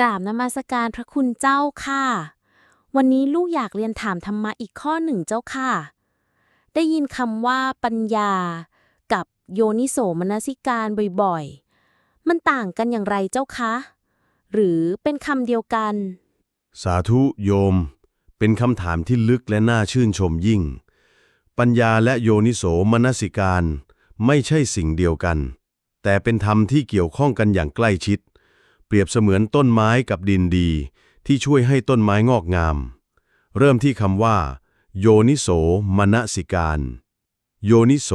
กราบนมัสการพระคุณเจ้าค่ะ วันนี้ลูกอยากเรียนถามธรรมะอีกข้อหนึ่งเจ้าค่ะ ได้ยินคำว่าปัญญา กับโยนิโสมนสิการบ่อยๆ มันต่างกันอย่างไรเจ้าคะ หรือเป็นคำเดียวกัน สาธุโยม เป็นคำถามที่ลึกและน่าชื่นชมยิ่ง ปัญญาและโยนิโสมนสิการ ไม่ใช่สิ่งเดียวกัน แต่เป็นธรรมที่เกี่ยวข้องกันอย่างใกล้ชิด รียบเสมือนต้นไม้กับดินดี ที่ช่วยให้ต้นไม้งอกงาม เริ่มที่คำว่า โยนิโสมนสิการ โยนิโส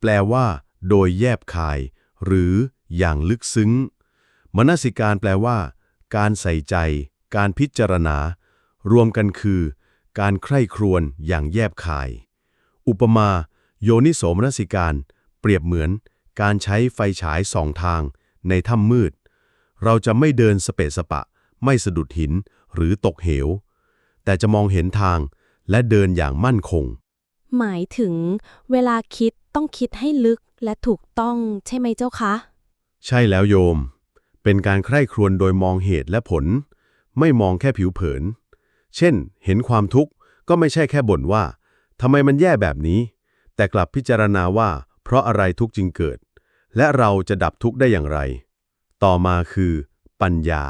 แปลว่า โดยแยบคาย หรืออย่างลึกซึ้ง มนสิการแปลว่า การใส่ใจ การพิจารณา รวมกันคือ การใคร่ครวญอย่างแยบคาย อุปมา โยนิโสมนสิการ เปรียบเหมือน การใช้ไฟฉายสองทาง ในถ้ำมืด เราจะไม่เดินสเปะสปะ ไม่สะดุดหินหรือตกเหว แต่จะมองเห็นทางและเดินอย่างมั่นคง หมายถึงเวลาคิดต้องคิดให้ลึกและถูกต้องใช่ไหมเจ้าคะ ใช่แล้วโยม เป็นการใคร่ครวญโดยมองเหตุและผล ไม่มองแค่ผิวเผิน เช่น เห็นความทุกข์ก็ไม่ใช่แค่บ่นว่าทำไมมันแย่แบบนี้ แต่กลับพิจารณาว่า เพราะอะไรทุกข์จึงเกิด และเราจะดับทุกข์ได้อย่างไร ต่อมาคือ ปัญญา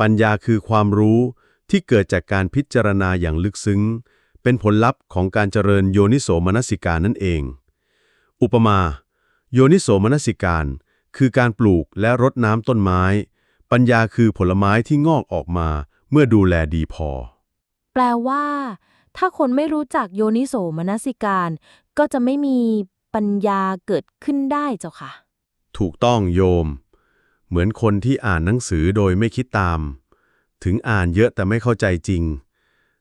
ปัญญาคือความรู้ที่เกิดจากการพิจารณาอย่างลึกซึ้ง เป็นผลลัพธ์ของการเจริญโยนิโสมนสิการนั่นเอง อุปมา โยนิโสมนสิการ คือการปลูกและรดน้ำต้นไม้ ปัญญาคือผลไม้ที่งอกออกมาเมื่อดูแลดีพอ แปลว่า ถ้าคนไม่รู้จักโยนิโสมนสิการ ก็จะไม่มีปัญญาเกิดขึ้นได้เจ้าค่ะ ถูกต้องโยม เหมือนคนที่อ่านหนังสือโดยไม่คิดตาม ถึงอ่านเยอะแต่ไม่เข้าใจจริง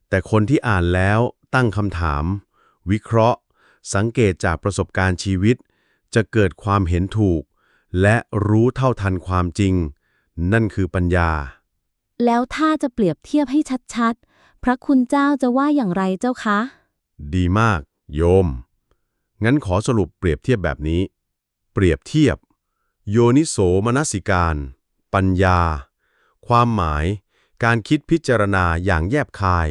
แต่คนที่อ่านแล้วตั้งคำถาม วิเคราะห์ สังเกตจากประสบการณ์ชีวิต จะเกิดความเห็นถูก และรู้เท่าทันความจริง นั่นคือปัญญา แล้วถ้าจะเปรียบเทียบให้ชัดๆ พระคุณเจ้าจะว่าอย่างไรเจ้าคะ ดีมาก โยม งั้นขอสรุปเปรียบเทียบแบบนี้ เปรียบเทียบ โยนิโสมนสิการ ปัญญา ความหมาย การคิดพิจารณาอย่างแยบคาย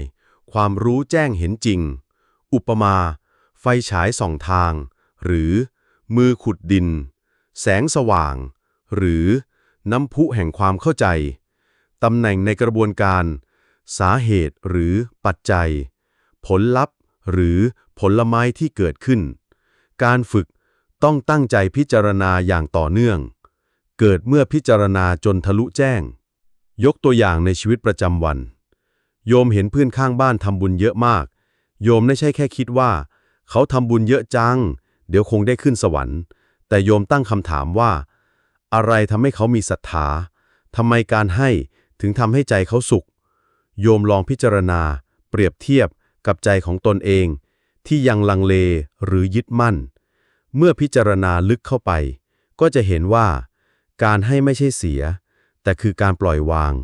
ความรู้แจ้งเห็นจริง อุปมา ไฟฉายส่องทาง หรือ มือขุดดิน แสงสว่าง หรือ น้ำพุแห่งความเข้าใจ ตำแหน่งในกระบวนการ สาเหตุหรือปัจจัย ผลลัพธ์ หรือผลไม้ที่เกิดขึ้น การฝึก ต้องตั้งใจพิจารณาอย่างต่อเนื่อง เกิดเมื่อพิจารณาจนทะลุแจ้ง ยกตัวอย่างในชีวิตประจำวัน โยมเห็นเพื่อนข้างบ้านทำบุญเยอะมาก โยมไม่ใช่แค่คิดว่า เขาทำบุญเยอะจัง เดี๋ยวคงได้ขึ้นสวรรค์ แต่โยมตั้งคำถามว่า อะไรทำให้เขามีศรัทธาทำไมการให้ถึงทำให้ใจเขาสุข โยมลองพิจารณา เปรียบเทียบกับใจของตนเอง ที่ยังลังเลหรือยึดมั่น เมื่อพิจารณาลึกเข้าไป ก็จะเห็นว่า การให้ไม่ใช่เสีย แต่คือการปล่อยวาง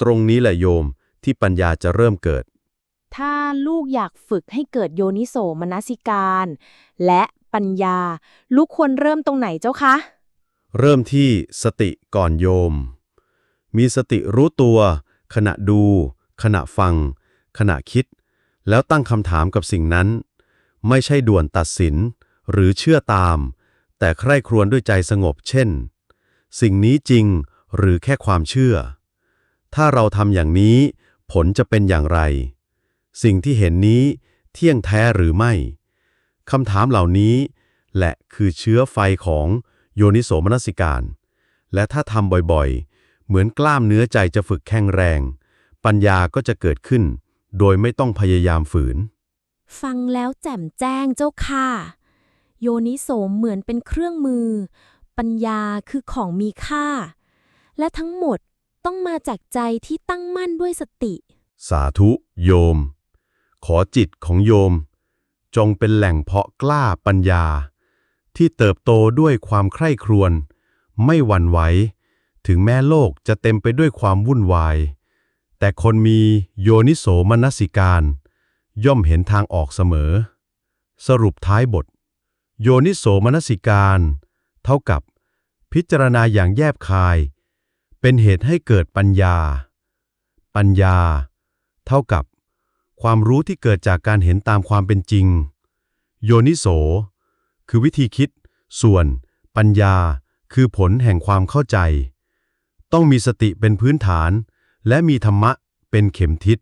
ตรงนี้แหละโยมที่ปัญญาจะเริ่มเกิด ถ้าลูกอยากฝึกให้เกิดโยนิโสมนสิการ และปัญญา ลูกควรเริ่มตรงไหนเจ้าคะ เริ่มที่สติก่อนโยม มีสติรู้ตัว ขณะดู ขณะฟัง ขณะคิด แล้วตั้งคำถามกับสิ่งนั้น ไม่ใช่ด่วนตัดสิน หรือเชื่อตาม แต่ใคร่ครวญด้วยใจสงบเช่น สิ่งนี้จริงหรือแค่ความเชื่อ ถ้าเราทำอย่างนี้ ผลจะเป็นอย่างไร สิ่งที่เห็นนี้เที่ยงแท้หรือไม่คำถามเหล่านี้แหละคือเชื้อไฟของโยนิโสมนสิการ และถ้าทำบ่อยๆ เหมือนกล้ามเนื้อใจจะฝึกแข็งแรง ปัญญาก็จะเกิดขึ้น โดยไม่ต้องพยายามฝืน ฟังแล้วแจ่มแจ้งเจ้าค่ะ โยนิโสมเหมือนเป็นเครื่องมือ ปัญญาคือของมีค่า และทั้งหมดต้องมาจากใจที่ตั้งมั่นด้วยสติ สาธุ โยม ขอจิตของโยม จงเป็นแหล่งเพาะกล้าปัญญา ที่เติบโตด้วยความใคร่ครวญไม่หวั่นไหวถึงแม้โลกจะเต็มไปด้วยความวุ่นวาย แต่คนมีโยนิโสมนสิการ ย่อมเห็นทางออกเสมอ สรุปท้ายบท โยนิโสมนสิการ เท่ากับ พิจารณาอย่างแยบคาย เป็นเหตุให้เกิดปัญญา ปัญญา เท่ากับ ความรู้ที่เกิดจากการเห็นตามความเป็นจริง โยนิโส คือวิธีคิด ส่วน ปัญญา คือผลแห่งความเข้าใจ ต้องมีสติเป็นพื้นฐาน และมีธรรมะเป็นเข็มทิศ